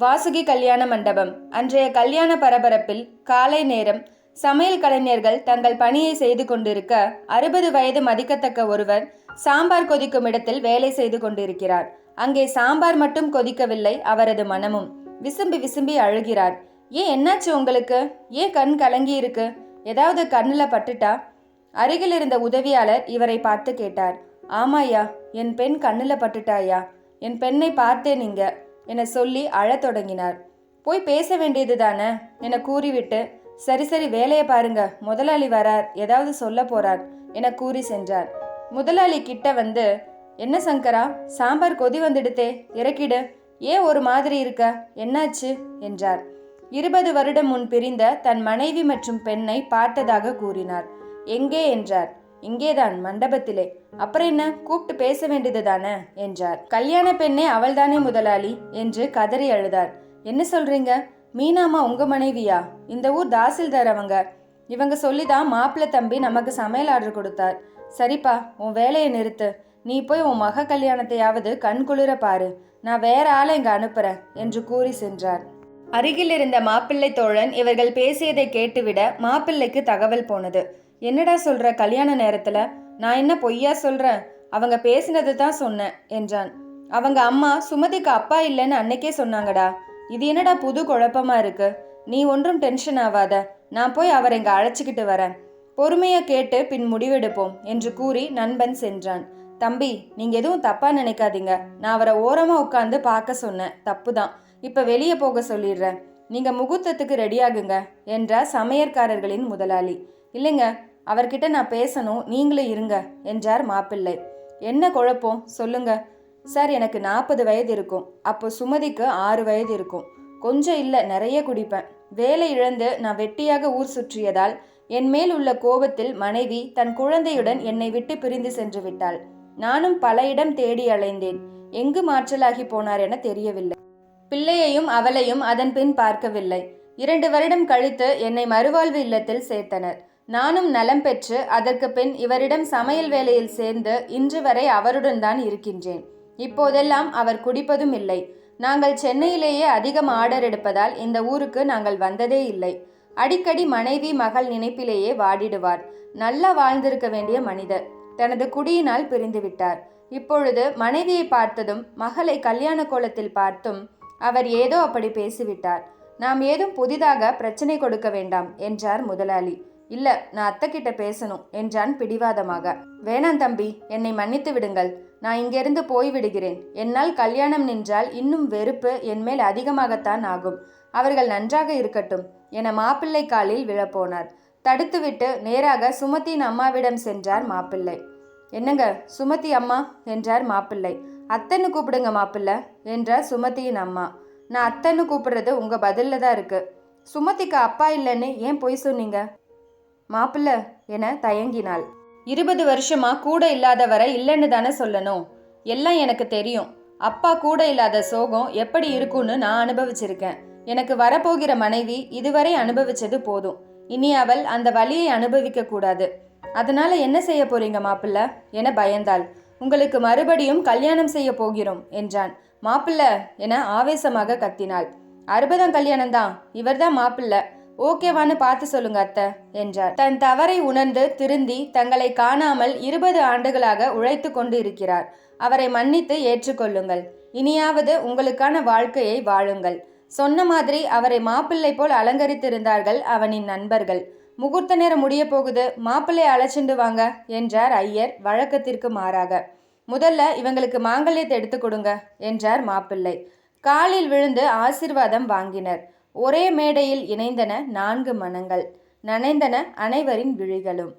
வாசுகி கல்யாண மண்டபம். அன்றைய கல்யாண பரபரப்பில் காலை நேரம் சமையல் கலைஞர்கள் தங்கள் பணியை செய்து கொண்டிருக்க அறுபது வயது மதிக்கத்தக்க ஒருவர் சாம்பார் கொதிக்கும் இடத்தில் வேலை செய்து கொண்டிருக்கிறார். அங்கே சாம்பார் மட்டும் கொதிக்கவில்லை அவரது மனமும் விசும்பி விசும்பி அழுகிறார். ஏன் என்னாச்சு உங்களுக்கு? ஏன் கண் கலங்கி இருக்கு? ஏதாவது கண்ணில் பட்டுட்டா? அருகில் இருந்த உதவியாளர் இவரை பார்த்து கேட்டார். ஆமாய்யா என் பெண் கண்ணில் பட்டுட்டாயா என் பெண்ணை பார்த்தேன் நீங்கள் என சொல்லி அழத் தொடங்கினார். போய் பேச வேண்டியது தானே? என கூறிவிட்டு சரி சரி வேலையை பாருங்க. முதலாளி வரார். ஏதாவது சொல்ல போறார் என கூறி சென்றார். முதலாளி கிட்ட வந்து என்ன சங்கரா சாம்பார் கொதி வந்துடுத்தே இறக்கிடு. ஏன் ஒரு மாதிரி இருக்க? என்னாச்சு? என்றார். இருபது வருடம் முன் பிரிந்த தன் மனைவி மற்றும் பெண்ணை பார்த்ததாக கூறினார். எங்கே? என்றார். இங்கேதான் மண்டபத்திலே. அப்புறம் என்ன? கூப்பிட்டு பேச வேண்டியது தானே என்றார். கல்யாண பெண்ணே அவள்தானே முதலாளி? என்று கதறி அழுதார். என்ன சொல்றீங்க? மீனாமா உங்க மனைவியா? இந்த ஊர் தாசில்தார் அவங்க இவங்க சொல்லிதான் மாப்பிள்ளை தம்பி நமக்கு சமையல் ஆர்டர் கொடுத்தார். சரிப்பா உன் வேலையை நிறுத்து. நீ போய் உன் மக கல்யாணத்தையாவது கண் குளிர பாரு. நான் வேற ஆளை இங்க அனுப்புறேன் என்று கூறி சென்றார். அருகில் இருந்த மாப்பிள்ளை தோழன் இவர்கள் பேசியதை கேட்டுவிட மாப்பிள்ளைக்கு தகவல் போனது. என்னடா சொல்ற கல்யாண நேரத்துல? நான் என்ன பொய்யா சொல்றேன் அவங்க பேசினது தான் சொன்னேன் என்றான். அவங்க அம்மா சுமதிக்கு அப்பா இல்லைன்னு அன்னைக்கே சொன்னாங்கடா. இது என்னடா புது குழப்பமா இருக்கு? நீ ஒன்றும் டென்ஷன் ஆகாத நான் போய் அவரை இங்க அழைச்சிக்கிட்டு வரேன். பொறுமையை கேட்டு பின் முடிவெடுப்போம் என்று கூறி நண்பன் சென்றான். தம்பி நீங்க எதுவும் தப்பா நினைக்காதீங்க. நான் அவரை ஓரமா உட்காந்து பார்க்க சொன்னேன். தப்புதான். இப்ப வெளியே போக சொல்லிடுறேன். நீங்க முகூர்த்தத்துக்கு ரெடியாகுங்க என்றார் சமையற்காரர்களின் முதலாளி. இல்லைங்க அவர்கிட்ட நான் பேசணும் நீங்களே இருங்க என்றார் மாப்பிள்ளை. என்ன குழப்பம்? சொல்லுங்க. சார் எனக்கு நாற்பது வயது இருக்கும். அப்போ சுமதிக்கு ஆறு வயது இருக்கும். கொஞ்சம் இல்லை நிறைய குடிப்பேன். வேலை இழந்து நான் வெட்டியாக ஊர் சுற்றியதால் என் மேல் உள்ள கோபத்தில் மனைவி தன் குழந்தையுடன் என்னை விட்டு பிரிந்து சென்று விட்டாள். நானும் பல இடம் தேடி அலைந்தேன். எங்கு மாற்றலாகி போனார் என தெரியவில்லை. பிள்ளையையும் அவளையும் அதன்பின் பார்க்கவில்லை. இரண்டு வருடம் கழித்து என்னை மறுவாழ்வு இல்லத்தில் சேர்த்தனர். நானும் நலம் பெற்று அதற்கு பின் இவரிடம் சமையல் வேலையில் சேர்ந்து இன்று வரை அவருடன் தான் இருக்கின்றேன். இப்போதெல்லாம் அவர் குடிப்பதும் இல்லை. நாங்கள் சென்னையிலேயே அதிகம் ஆர்டர் எடுப்பதால் இந்த ஊருக்கு நாங்கள் வந்ததே இல்லை. அடிக்கடி மனைவி மகள் நினைப்பிலேயே வாடிடுவார். நல்லா வாழ்ந்திருக்க வேண்டிய மனிதர். தனது குடியினால் பிரிந்துவிட்டார். இப்பொழுது மனைவியை பார்த்ததும் மகளை கல்யாண கோலத்தில் பார்த்தும் அவர் ஏதோ அப்படி பேசிவிட்டார். நாம் ஏதும் புதிதாக பிரச்சனை கொடுக்க வேண்டாம் என்றார் முதலாளி. இல்ல நான் அத்தை கிட்ட பேசணும் என்றான் பிடிவாதமாக. வேணாம் தம்பி என்னை மன்னித்து விடுங்கள். நான் இங்கிருந்து போய் விடுகிறேன். என்னால் கல்யாணம் நின்றால் இன்னும் வெறுப்பு என்மேல் அதிகமாகத்தான் ஆகும். அவர்கள் நன்றாக இருக்கட்டும் என மாப்பிள்ளை காலில் விழப்போனார். தடுத்துவிட்டு நேராக சுமதியின் அம்மாவிடம் சென்றார் மாப்பிள்ளை. என்னங்க சுமதி அம்மா என்றார் மாப்பிள்ளை. அத்தைன்னு கூப்பிடுங்க மாப்பிள்ளை என்றார் சுமதியின் அம்மா. நான் அத்தைன்னு கூப்பிடுறது உங்கள் பதிலில் தான் இருக்குது சுமதிக்கு அப்பா இல்லைன்னு ஏன் பொய் சொன்னீங்க? மாப்பிள்ள என தயங்கினாள். இருபது வருஷமா கூட இல்லாதவரை இல்லைன்னு தானே சொல்லணும். எல்லாம் எனக்கு தெரியும். அப்பா கூட இல்லாத சோகம் எப்படி இருக்கும்னு நான் அனுபவிச்சிருக்கேன். எனக்கு வரப்போகிற மனைவி இதுவரை அனுபவிச்சது போதும். இனி அவள் அந்த வழியை அனுபவிக்க கூடாது அதனால என்ன செய்ய போறீங்க மாப்பிள்ள? என பயந்தாள். உங்களுக்கு மறுபடியும் கல்யாணம் செய்ய போகிறோம் என்றான். மாப்பிள்ள என ஆவேசமாக கத்தினாள். அறுபதாம் கல்யாணம் தான் இவர்தான் மாப்பிள்ள. ஓகேவான்னு பார்த்து சொல்லுங்க அத்தை என்றார். தன் தவறை உணர்ந்து திருந்தி தங்களை காணாமல் இருபது ஆண்டுகளாக உழைத்து கொண்டு இருக்கிறார். அவரை மன்னித்து ஏற்றுக்கொள்ளுங்கள். இனியாவது உங்களுக்கான வாழ்க்கையை வாழுங்கள். சொன்ன மாதிரி அவரை மாப்பிள்ளை போல் அலங்கரித்திருந்தார்கள் அவனின் நண்பர்கள். முகூர்த்த நேரம் முடிய போகுது மாப்பிள்ளையை அழைச்சிண்டு வாங்க என்றார் ஐயர் வழக்கத்திற்கு மாறாக. முதல்ல இவங்களுக்கு மாங்கல்யத்தை எடுத்து கொடுங்க என்றார் மாப்பிள்ளை. காலில் விழுந்து ஆசிர்வாதம் வாங்கினர். ஒரே மேடையில் இணைந்தன நான்கு மனங்கள். நனைந்தன அனைவரின் விழிகளும்.